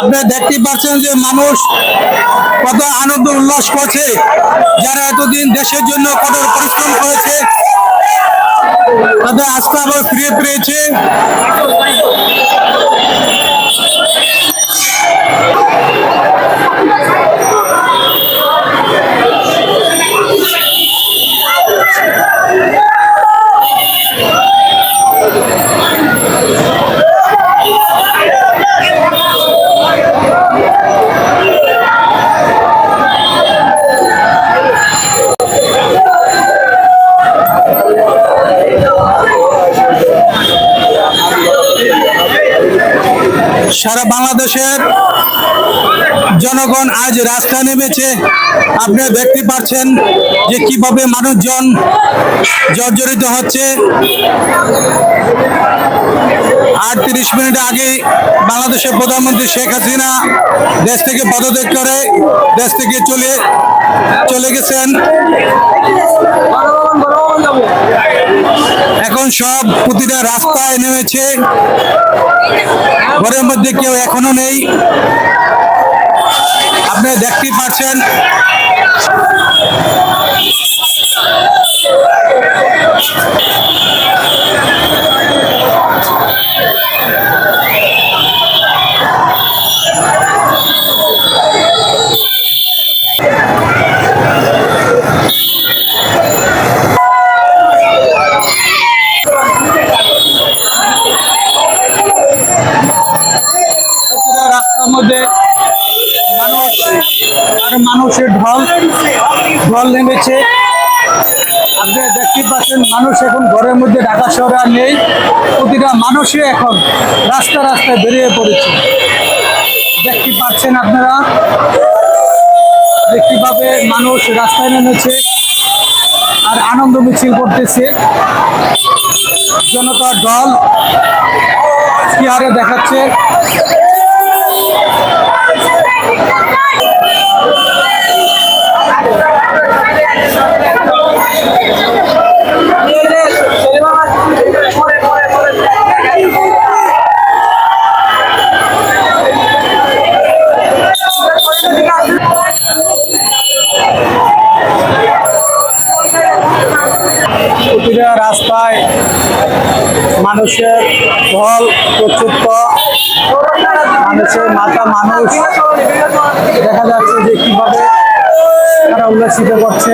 আপনারা দেখতে পাচ্ছেন যে মানুষ কত আনন্দ উল্লাস করছে, যারা এতদিন দেশের জন্য কঠোর পরিশ্রম করেছে তাদের আস্থা আবার ফিরে পেয়েছে। সারা বাংলাদেশের জনগণ আজ রাস্তায় নেমেছে। আপনারা দেখতে পাচ্ছেন যে কীভাবে মানুষজন জর্জরিত হচ্ছে। আর তিরিশ মিনিট আগে বাংলাদেশের প্রধানমন্ত্রী শেখ হাসিনা দেশ থেকে পদত্যাগ করে দেশ থেকে চলে চলে গেছেন। এখন সব প্রতিটা রাস্তায় নেমেছে। ঘরের মধ্যে কেউ এখনও নেই। আপনি দেখতেই পাচ্ছেন। মধ্যে মানুষ, আর মানুষের ঢল ঢল নেমেছে। আপনারা দেখতে পাচ্ছেন, মানুষ এখন ঘরের মধ্যে ঢাকা শহরে আর নেই। প্রতিটা মানুষই এখন রাস্তা রাস্তায় বেরিয়ে পড়েছে। দেখতে পাচ্ছেন আপনারা? যে কীভাবে মানুষ রাস্তায় নেমেছে আর আনন্দ মিছিল করতেছে। জনতার দল কি হারে দেখাচ্ছে? প্রতিটা রাস্তায় মানুষের ঢল প্রচুর মানুষের মাথা মানুষ। দেখা যাচ্ছে যে কীভাবে তারা উল্লাসিত করছে।